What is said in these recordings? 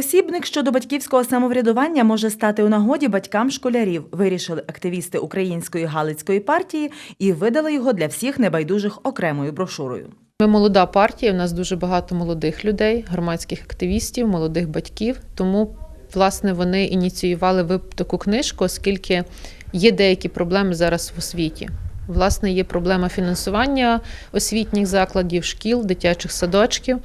Посібник щодо батьківського самоврядування може стати у нагоді батькам школярів, вирішили активісти Української Галицької партії і видали його для всіх небайдужих окремою брошурою. Ми молода партія. У нас дуже багато молодих людей, громадських активістів, молодих батьків. Тому, власне, вони ініціювали таку книжку, оскільки є деякі проблеми зараз в освіті. Власне, є проблема фінансування освітніх закладів, шкіл, дитячих садочків.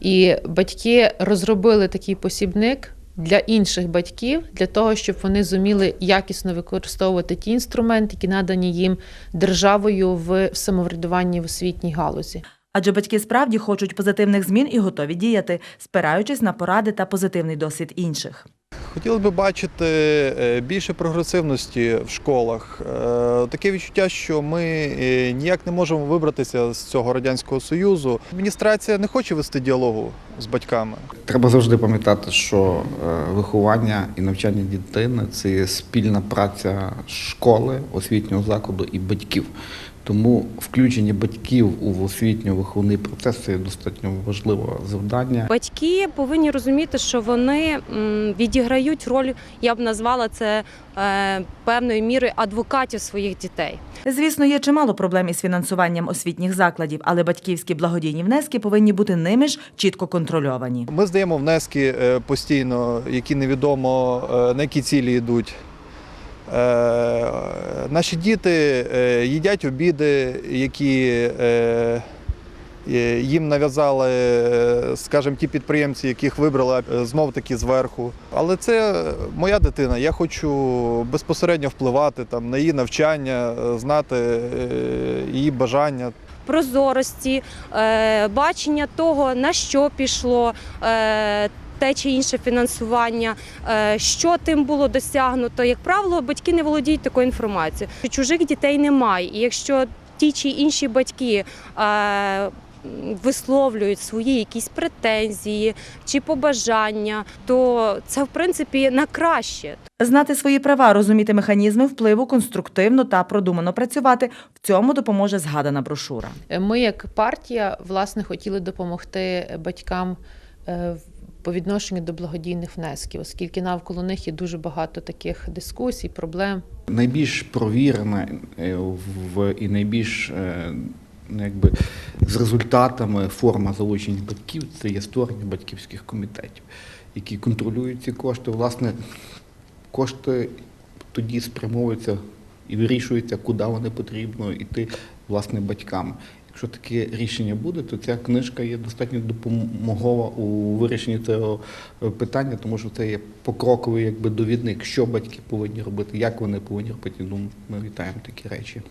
І батьки розробили такий посібник для інших батьків, для того, щоб вони зуміли якісно використовувати ті інструменти, які надані їм державою в самоврядуванні в освітній галузі. Адже батьки справді хочуть позитивних змін і готові діяти, спираючись на поради та позитивний досвід інших. Хотілося б бачити е, більше прогресивності в школах. Е, Таке відчуття, що ми е, ніяк не можемо вибратися з цього радянського союзу. Адміністрація не хоче вести діалогу з батьками. Треба завжди пам'ятати, що виховання і навчання дитини це спільна праця школи, освітнього закладу і батьків. Тому включення батьків у освітньо-виховний процес це достатньо важливе завдання. Батьки повинні розуміти, що вони відіграють роль, я б назвала це е, певною мірою адвокатів своїх дітей. Звісно, є чимало проблем із фінансуванням освітніх закладів, але батьківські благодійні внески повинні бути ними ж чітко контрольовані. Ми здаємо внески е, постійно, які невідомо е, на які цілі йдуть. Наші діти е, їдять обіди, які е, е, їм нав'язали, скажімо, ті підприємці, яких вибрали знов таки зверху. Але це моя дитина. Я хочу безпосередньо впливати там, на її навчання, знати її бажання. Прозорості, бачення того, на що пішло. Те чи інше фінансування, е, що тим було досягнуто. Як правило, батьки не володіють такою інформацією. Чужих дітей немає. І якщо ті чи інші батьки е, висловлюють свої якісь претензії чи побажання, то це в принципі на краще. Знати свої права, розуміти механізми впливу, конструктивно та продумано працювати. В цьому допоможе згадана брошура. Ми, як партія, власне, хотіли допомогти батькам е, в- по відношенню до благодійних внесків, оскільки навколо них є дуже багато таких дискусій, проблем. Найбільш провірена е, в і найбільш е, ну, якби з результатами форма залучення батьків це є створення батьківських комітетів, які контролюють ці кошти. Власне, кошти тоді спрямовуються і вирішується, куди вони потрібно йти власне батькам. Якщо таке рішення буде, то ця книжка є достатньо допомогова у вирішенні цього е, питання, тому що це є покроковий якби довідник, що батьки повинні робити, як вони повинні робити. Думаю, ми вітаємо такі речі.